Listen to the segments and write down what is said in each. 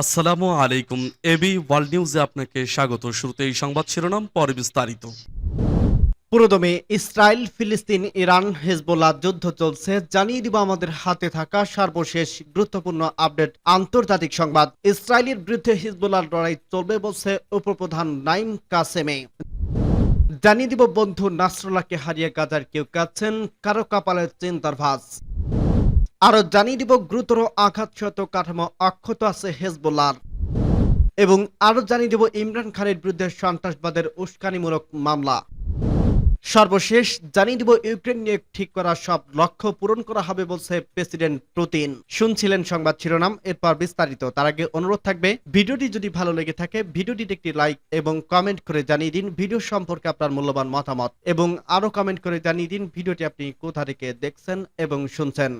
আসসালামু আলাইকুম। AB world নিউজে আপনাকে স্বাগত। শুরুতে এই সংবাদ শিরোনাম, পরে বিস্তারিত। পুরোদমে ইসরায়েল, ফিলিস্তিন, ইরান, হেজবোল্লাহ যুদ্ধ চলছে। জানিয়ে দিব আমাদের হাতে থাকা সর্বশেষ গুরুত্বপূর্ণ আপডেট। আন্তর্জাতিক সংবাদ, ইসরায়েলের বিরুদ্ধে হিজবুল্লাহ লড়াই চলবে বলছে উপপ্রধান নাইম কাসেমে। জানিয়ে দিব বন্ধু, নাসরুল্লাহকে হারিয়ে গাজার কেউ কাচ্ছেন কারও কপালে চিন্তার ভাস আরও জানিয়ে দিব গুরুতর আঘাতশত কাঠামো অক্ষত আছে হেজবোল্লার এবং আরও জানিয়ে দেব ইমরান খানের বিরুদ্ধে সন্ত্রাসবাদের উস্কানিমূলক মামলা। সর্বশেষ জানিয়ে দিব ইউক্রেন নিয়ে ঠিক করা সব লক্ষ্য পূরণ করা হবে বলছে প্রেসিডেন্ট পুতিন। শুনছিলেন সংবাদ শিরোনাম, এরপর বিস্তারিত। তার আগে অনুরোধ থাকবে, ভিডিওটি যদি ভালো লেগে থাকে, ভিডিওটিতে একটি লাইক এবং কমেন্ট করে জানিয়ে দিন ভিডিও সম্পর্কে আপনার মূল্যবান মতামত। এবং আরও কমেন্ট করে জানিয়ে দিন ভিডিওটি আপনি কোথা থেকে দেখছেন এবং শুনছেন।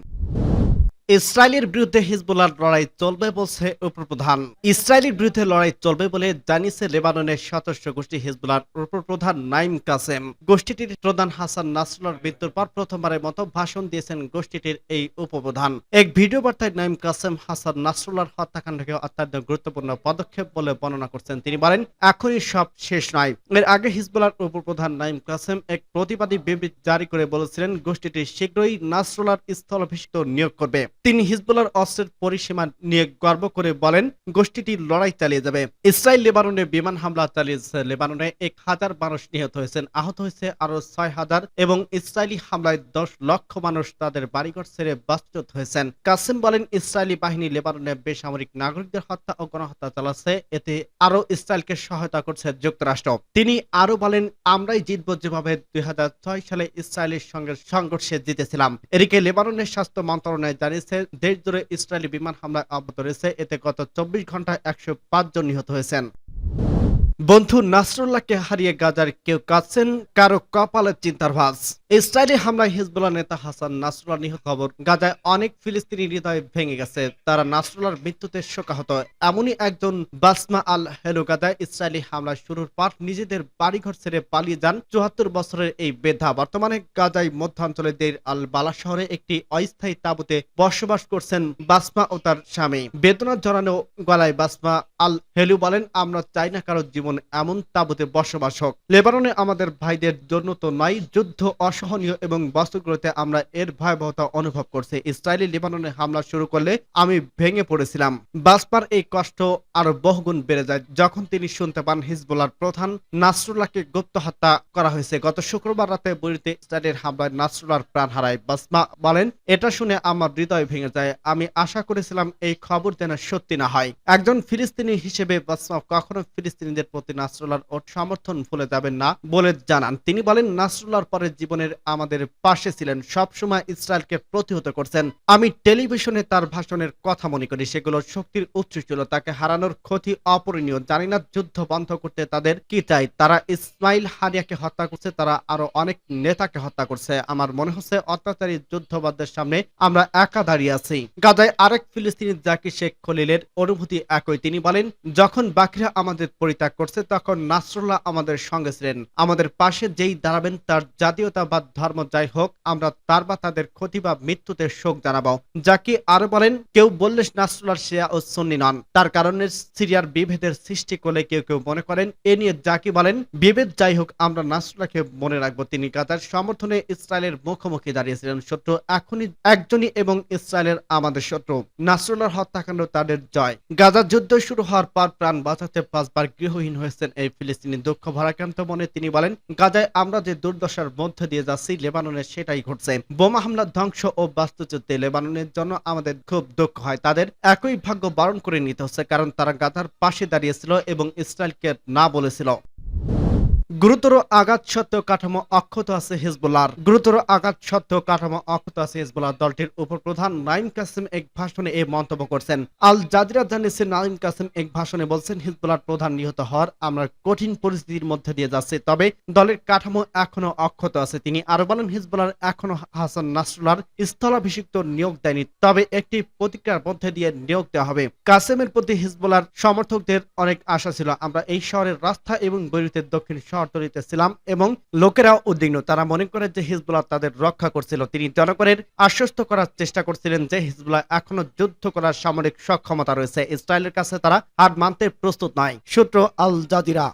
ইসরায়েলের বিরুদ্ধে হিজবুল্লার লড়াই চলবে বলছে উপপ্রধান। ইসরায়েলের বিরুদ্ধে লড়াই চলবে বলে জানিয়েছে লেবাননের সদস্য গোষ্ঠী হিজবুল্লার উপপ্রধান নাইম কাসেম। গোষ্ঠীটির প্রধান হাসান নাসরুল্লার মৃত্যুর পর প্রথমবারের মতো ভাষণ দিয়েছেন গোষ্ঠীটির এই উপপ্রধান। এক ভিডিও বার্তায় নাইম কাসেম, হাসান নাসরুল্লার হত্যাকাণ্ডকে অত্যন্ত গুরুত্বপূর্ণ পদক্ষেপ বলে বর্ণনা করছেন। তিনি বলেন, এখনই সব শেষ নয়। এর আগে হিজবুল্লার উপপ্রধান নাইম কাসেম এক প্রতিবাদী বিবৃতি জারি করে বলেছিলেন, গোষ্ঠীটি শীঘ্রই নাসরুল্লার স্থলাভিষিক্ত নিয়োগ করবে। তিনি হিজবুল্লার অস্ত্রের পরিসীমা নিয়ে গর্ব করে বলেন, গোষ্ঠীটি লড়াই চালিয়ে যাবে। ইসরায়েল লেবাননে বিমান হামলা চালিয়েছে। লেবাননে এক হাজার মানুষ নিহত হয়েছেন। আহত হয়েছে আরও ছয় হাজার এবং ইসরায়েলি হামলায় দশ লক্ষ মানুষ তাদের বাড়িঘর ছেড়ে বাস্তুত হয়েছেন। কাসিম বলেন, ইসরায়েলি বাহিনী লেবাননে বেসামরিক নাগরিকদের হত্যা ও গণহত্যা চালাচ্ছে। এতে আরও ইসরায়েলকে সহায়তা করছে যুক্তরাষ্ট্র। তিনি আরও বলেন, আমরাই জিতব যেভাবে দুই হাজার ছয় সালে ইসরায়েলের সঙ্গে সংঘর্ষে জিতেছিলাম। এদিকে লেবাননের স্বাস্থ্য মন্ত্রণালয় জানিয়েছে দেশ জুড়ে ইসরায়েলি বিমান হামলায় আহত রয়েছে এতে গত চব্বিশ ঘন্টায় একশো পাঁচ জন নিহত হয়েছেন। বন্ধু নাসরুল্লাহকে হারিয়ে গাজার কেউ কাঁদছেন, কারও কপালের চিন্তার ভাস ইসরায়েলি হামলায় হিজবুল্লাহ নেতা হাসান নাসরুল্লাহ নিহত খবর গাজায় অনেক ফিলিস্তিনি হৃদয় ভেঙে গেছে। তারা নাসরুল্লাহর মৃত্যুতে শোকাহত। এমনই একজন বাসমা আল হেলু গাজায় ইসরায়েলি হামলা শুরুর পর নিজেদের বাড়িঘর ছেড়ে পালিয়ে যান চুয়াত্তর বছরের এই বেধা বর্তমানে গাজায় মধ্যাঞ্চলে দের আল বালা শহরে একটি অস্থায়ী তাঁবুতে বসবাস করছেন বাসমা ও তার স্বামী। বেদনা জড়ানো গলায় বাসমা আল হেলু বলেন, আমরা চাই না কারও জীবন এমন তাঁবুতে বসবাস হোক। লেবাননে আমাদের ভাইদের জন্য তো নয়, যুদ্ধ অসহনীয় এবং বস্তুগুলোতে আমরা এর ভয়াবহতা অনুভব করছি। ইসরায়েলি লেবাননে হামলা শুরু করলে আমি ভেঙে পড়েছিলাম। বাসপার এই কষ্ট আরও বহুগুণ বেড়ে যায়। যখন তিনি শুনতে পান হিজবুল্লার প্রধান নাসরুল্লাহকে গুপ্ত হত্যা করা হয়েছে, গত শুক্রবার রাতে বরিতে ইসরায়েলের হামলায় নাসরুল্লাহর প্রাণ হারায়। বাসমা বলেন, এটা শুনে আমার হৃদয় ভেঙে যায়। আমি আশা করেছিলাম এই খবর যেন সত্যি না হয়। একজন ফিলিস্তিনি হিসেবে বাসমা কখনো ফিলিস্তিনিদের প্রতি নাসরুল্লাহর সমর্থন ভুলে যাবেন না বলে জানান। তিনি বলেন, নাসরুল্লাহর পরে জীবনের আমাদের পাশে ছিলেন, সবসময় ইসরায়েলকে প্রতিহত করছেন। আমি টেলিভিশনে তার ভাষণের কথা মনে করি, সেগুলো শক্তির উৎস ছিল তাকে হারানোর ক্ষতি অপরিণীয়। জানি না যুদ্ধ বন্ধ করতে তাদের কি চাই। তারা ইসমাইল হানিয়াকে হত্যা করছে, তারা আরও অনেক নেতাকে হত্যা করছে। আমার মনে হচ্ছে অত্যাচারী যুদ্ধবাদদের সামনে আমরা একা দাঁড়িয়ে আছি। গাজায় আরেক ফিলিস্তিনি জাকি শেখ খলিলের অনুভূতি একই। তিনি বলেন, যখন বাকিরা আমাদের পরিত্যাগ করছে, তখন নাসরুল্লাহ আমাদের সঙ্গে ছিলেন। আমাদের পাশে যেই দাঁড়াবেন, তার জাতীয়তা বা ধর্ম যাই হোক, আমরা তার বা তাদের ক্ষতি বা মৃত্যুতে শোক জানাব। জাকি আরও বলেন, কেউ বললে নাসরুল্লাহ শিয়া ও সুন্নি নন। তার কারণে সিরিয়ার বিভেদের সৃষ্টি করলে কেউ কেউ মনে করেন, এ নিয়ে জাকি বলেন, বিভেদ যাই হোক, আমরা নাসরুল্লাহকে মনে রাখব। তিনি গাজার সমর্থনে ইসরায়েলের মুখোমুখি দাঁড়িয়েছিলেন শত্রু, এখনই একজনই এবং ইসরায়েলের আমাদের শত্রু। নাসরুল্লাহর হত্যাকাণ্ড তাদের জয়। গাজার যুদ্ধ শুরু হওয়ার পর প্রাণ বাঁচাতে পাঁচবার গৃহহীন হয়েছেন এই ফিলিস্তিনি দুঃখ ভরাক্রান্ত মনে তিনি বলেন, গাজায় আমরা যে দুর্দশার মধ্যে দিয়ে যাচ্ছি লেবাননে সেটাই ঘটছে। বোমা হামলা ধ্বংস ও বাস্তুচ্যুতি লেবাননের জন্য আমাদের খুব দুঃখ হয়। তাদের একই ভাগ্য বারণ করে নিতে হচ্ছে, কারণ তারা গাধার পাশে দাঁড়িয়েছিল এবং ইসরায়েলকে না বলেছিল। গুরুতর আঘাত সত্ত্বেও কাঠামো অক্ষত আছে হিজবুল্লাহর। গুরুতর আঘাত সত্ত্বেও কাঠামো অক্ষত আছে হিজবুল্লাহ দলটির উপপ্রধান নাইম কাসিম এক ভাষণে এই মন্তব্য করছেন। আল জাজিরা জানিয়েছে নাইম কাসিম এক ভাষণে বলছেন, হিজবুল্লাহর প্রধান নিহত হওয়ার আমরা কঠিন পরিস্থিতির মধ্যে দিয়ে যাচ্ছি, তবে দলের কাঠামো এখনও অক্ষত আছে। তিনি আরও বলেন, হিজবুল্লাহর এখনও হাসান নাসরুল্লাহর স্থলাভিষিক্ত নিয়োগ দেয়নি, তবে একটি প্রতিক্রিয়ার মধ্যে দিয়ে নিয়োগ দেওয়া হবে। কাসেমের প্রতি হিজবুল্লাহর সমর্থকদের অনেক আশা ছিল। আমরা এই শহরের রাস্তা এবং বৈরুতের দক্ষিণ শহর শহরতলিতে ছিলাম এবং লোকেরাও উদ্বিগ্ন। তারা মনে করে যে হিজবুল্লাহ তাদের রক্ষা করছিল। তিনি জনগণের আশ্বস্ত করার চেষ্টা করছিলেন যে হিজবুল্লাহ এখনও যুদ্ধ করার সামরিক সক্ষমতা রয়েছে। ইসরায়েলের কাছে তারা হার মানতে প্রস্তুত নয়। সূত্র আল জাজিরা।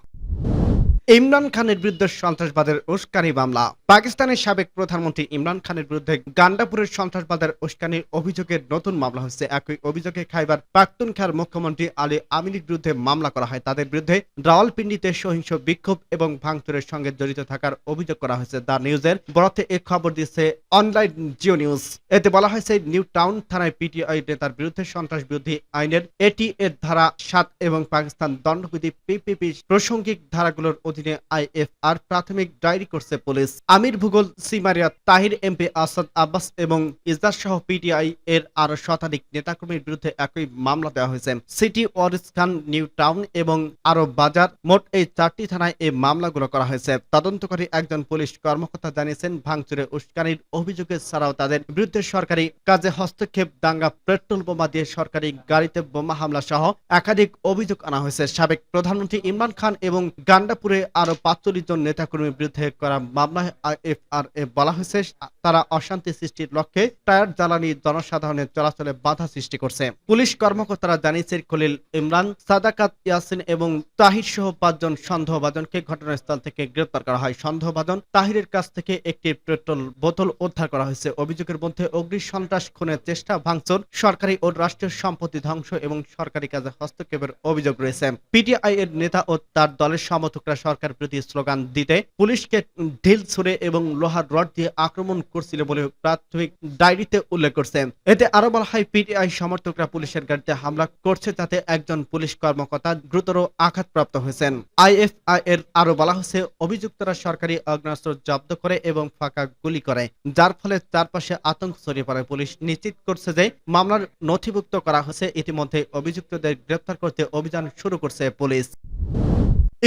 ইমরান খানের বিরুদ্ধে সন্ত্রাসবাদের উস্কানি মামলা। পাকিস্তানের সাবেক প্রধানমন্ত্রী ইমরান খানের বিরুদ্ধে গান্ডাপুরের সন্ত্রাসবাদের উস্কানির অভিযোগের নতুন মামলা হচ্ছে একই অভিযোগে খাইবার পাখতুনখার মুখ্যমন্ত্রী আলী আমিনের বিরুদ্ধে মামলা করা হয়। তাদের বিরুদ্ধে রাওয়ালপিন্ডিতে সহিংস বিক্ষোভ এবং ভাঙচুরের সঙ্গে জড়িত থাকার অভিযোগ করা হয়েছে। দ্য নিউজের বরাতে এ খবর দিচ্ছে অনলাইন জিও নিউজ। এতে বলা হয়েছে নিউ টাউন থানায় পিটিআই নেতার বিরুদ্ধে সন্ত্রাস বিরোধী আইনের এটি এর ধারা সাত এবং পাকিস্তান দণ্ডবিধি পিপিপি প্রাসঙ্গিক ধারাগুলোর অধীনে আইএফআর প্রাথমিক ডায়েরি করছে পুলিশ। আমির ভূগোল, সিমারিয়া, তাহির, এমপি আসাদ আব্বাস এবং ইজাজ সহ পিটিআই এর আরও শতাধিক নেতাকর্মীর বিরুদ্ধে একই মামলা দেওয়া হয়েছে। সিটি ওয়ারিস খান, নিউ টাউন এবং আরও বাজার, মোট এই চারটি থানায় এই মামলাগুলো করা হয়েছে। তদন্তকারী একজন পুলিশ কর্মকর্তা জানিয়েছেন, ভাঙচুরে উস্কানির অভিযোগে ছাড়াও তাদের বিরুদ্ধে সরকারি কাজে হস্তক্ষেপ, দাঙ্গা, পেট্রোল বোমা দিয়ে সরকারি গাড়িতে বোমা হামলা সহ একাধিক অভিযোগ আনা হয়েছে। সাবেক প্রধানমন্ত্রী ইমরান খান এবং গান্ডাপুরে আরও পাঁচচল্লিশ জন নেতাকর্মীর বিরুদ্ধে করা মামলায় আইএফআর এ বলা হয়েছে। তারা অশান্তি সৃষ্টির লক্ষ্যে টায়ার জ্বালানি জনসাধারণের চলাচলে বাধা সৃষ্টি করছে। পুলিশ কর্মকর্তারা জানিয়েছে খলিল ইমরান, সাদাকাত ইয়াসিন এবং তাহির সহ পাঁচজন সন্দেহভাজনকে ঘটনাস্থল থেকে গ্রেপ্তার করা হয়। সন্দেহভাজন তাহিরের কাছ থেকে একটি পেট্রোল বোতল উদ্ধার করা হয়েছে। অভিযোগের মধ্যে, অগ্নি সন্ত্রাস খুনের চেষ্টা, ভাঙচুর, সরকারি ও রাষ্ট্রীয় সম্পত্তি ধ্বংস এবং সরকারি কাজে হস্তক্ষেপের অভিযোগ রয়েছে। পিটিআই এর নেতা ও তার দলের সমর্থকরা সরকার প্রতি স্লোগান দিতে পুলিশকে ঢিল ছুড়ে এবং লোহার রড দিয়ে আক্রমণ করছিল বলে প্রাথমিক ডায়েরিতে উল্লেখ করছে। এতে আরও বলা হয়, পিটিআই সমর্থকরা পুলিশের গাড়িতে হামলা করছে যাতে একজন পুলিশ কর্মকর্তা গুরুতর আঘাতপ্রাপ্ত হয়েছেন। আইএফআই এর আরও বলা হয়েছে, অভিযুক্তরা সরকারি অগ্নাস্ত্র জব্দ করে এবং ফাঁকা গুলি করে, যার ফলে চারপাশে আতঙ্ক ছড়িয়ে পড়ে পুলিশ নিশ্চিত করছে যে মামলার নথিভুক্ত করা হয়েছে। ইতিমধ্যে অভিযুক্তদের গ্রেপ্তার করতে অভিযান শুরু করছে পুলিশ।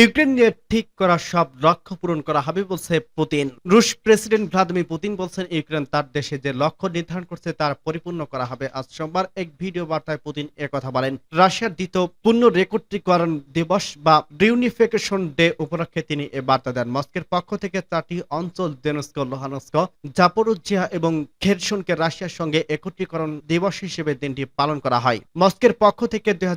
ইউক্রেন নিয়ে ঠিক করা সব লক্ষ্য পূরণ করা হবে বলছে পুতিন। রুশ প্রেসিডেন্ট ভ্লাদিমির পুতিন বলছেন, ইউক্রেন তার দেশে যে লক্ষ্য নির্ধারণ করছে তার পরিপূর্ণ করা হবে। আজ সোমবার এক ভিডিও বার্তায় পুতিন একথা বলেন। রাশিয়ার দ্বিতীয় পূর্ণ রেকর্ডীকরণ দিবস বা রিউনিফিকেশন ডে উপলক্ষে তিনি এ বার্তা দেন। মস্কের পক্ষ থেকে চারটি অঞ্চল, দেনস্ক, লোহানস্ক জাপোরুজিয়া এবং খেরসনকে রাশিয়ার সঙ্গে একত্রীকরণ দিবস হিসেবে দিনটি পালন করা হয়। মস্কের পক্ষ থেকে দুই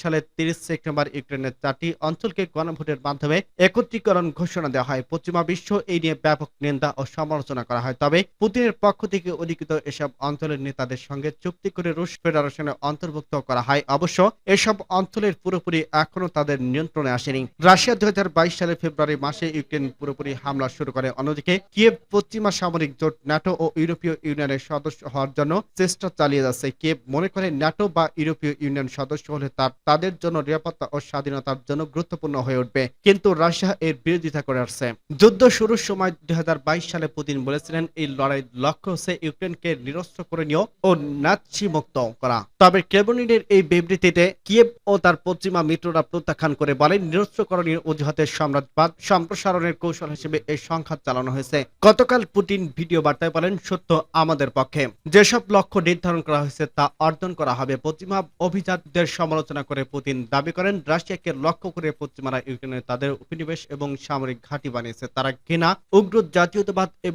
সালের তিরিশ সেপ্টেম্বর ইউক্রেনের চারটি অঞ্চলকে গণভোটের মাধ্যমে একত্রীকরণ ঘোষণা দেওয়া হয়। পশ্চিমা বিশ্ব এই নিয়ে ব্যাপক নিন্দা ও সমালোচনা করা হয়। তবে পুতিনের পক্ষ থেকে অধিকৃত এসব অঞ্চলের নেতাদের সঙ্গে চুক্তি করে রুশ ফেডারেশনে অন্তর্ভুক্ত করা হয়। অবশ্য এসব অঞ্চলের পুরোপুরি এখনও তাদের নিয়ন্ত্রণে আসেনি। রাশিয়া দুই সালের ফেব্রুয়ারি মাসে ইউক্রেন পুরোপুরি হামলা শুরু করে। অন্যদিকে কিয়েভ পশ্চিমা সামরিক জোট ন্যাটো ও ইউরোপীয় ইউনিয়নের সদস্য হওয়ার জন্য চেষ্টা চালিয়ে যাচ্ছে। কিয়েভ মনে করে ন্যাটো বা ইউরোপীয় ইউনিয়ন সদস্য হলে তার তাদের জন্য নিরাপত্তা ও স্বাধীনতার জন্য গুরুত্বপূর্ণ হয়ে উঠবে কিন্তু রাশিয়া এর বিরোধিতা করে আসছে। যুদ্ধ শুরুর সময় দুই সালে পুতিন বলেছিলেন, এই লড়াইয়ের লক্ষ্য হচ্ছে ইউক্রেনকে নিরস্ত্র করে নিও ও নাৎসি মুক্ত করা। তবে ক্রেবনিনের এই বিবৃতিতে কিয়েভ ও তার পশ্চিমা মিত্ররা প্রত্যাখ্যান করে বলেন নিরস্ত্রকরণের অজুহাতে সাম্রাজ্যবাদ সম্প্রসারণের কৌশল হিসেবে এই সংঘাত চালানো হয়েছে। গতকাল পুতিন ভিডিও বার্তায় বলেন, সত্য আমাদের পক্ষে। যেসব লক্ষ্য নির্ধারণ করা হয়েছে তা অর্জন করা হবে। পশ্চিমা অভিজাতদের সমালোচনা করে পুতিন দাবি করেন, রাশিয়াকে লক্ষ্য করে পশ্চিমারা ইউক্রেনে তাদের উপনিবেশ এবং সামরিক ঘাঁটি বানিয়েছে। তারা ঘৃণা উগ্র জাতীয়তাবাদ এবং